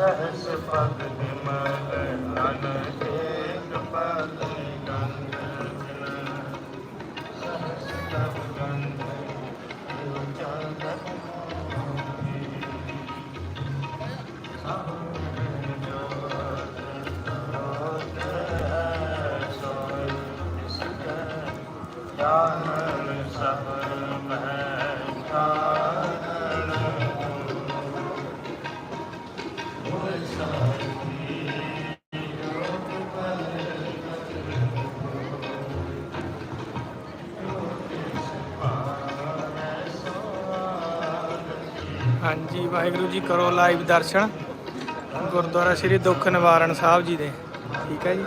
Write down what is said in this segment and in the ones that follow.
ਪਗ ਨਿਮਲ ਨਨ ਏਕ ਪਗ ਗੰਧ ਸਹਸ ਤਬ ਗੰਧ ਉਚਾਰਨ ਜਾਨਨ ਸਬਰ ਹਾਂਜੀ, ਵਾਹਿਗੁਰੂ ਜੀ ਕਰੋ ਲਾਈਵ ਦਰਸ਼ਨ। ਗੁਰਦੁਆਰਾ ਸ੍ਰੀ ਦੁੱਖ ਨਿਵਾਰਨ ਸਾਹਿਬ ਜੀ ਦੇ। ਠੀਕ ਹੈ ਜੀ।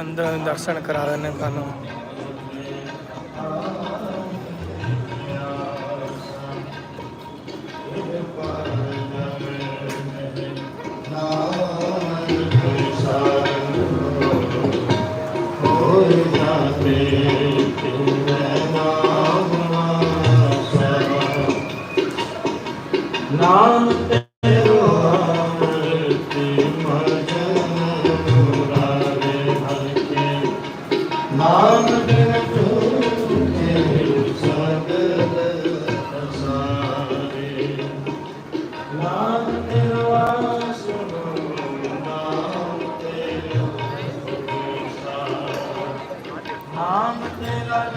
ਅੰਦਰ ਦਰਸ਼ਨ ਕਰਾ ਦਿੰਦੇ ਤੁਹਾਨੂੰ। ਨਾਮ ਵਾਸਾ ਨਾਮ ਤੇਰੋ ਮਜਨ ਮੁਰਾਰੇ ਹਰਿ ਨਾਮ ਬਿਨ ਤੁਝੇ ਸਗਲ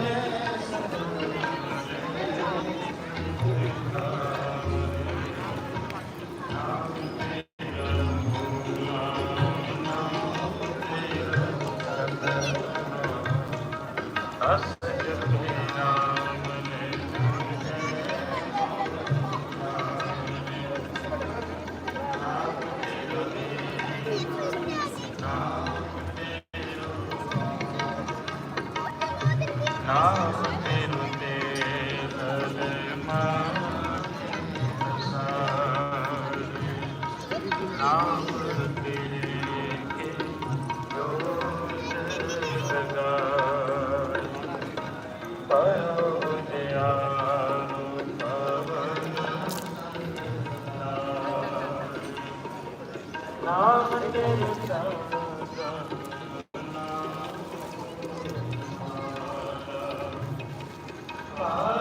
Yeah. ਨਾਮ ਤੇਰੂ ਤੇ ਹਲੇ ਨਾਮ ਤੇਰੇ ਕੇ ਦੋਸ਼ ਲਗਾਏ ਪਾਇਓ ਜਿਆਰੋ ਨਾਮ ਤੇਰੇ Bye.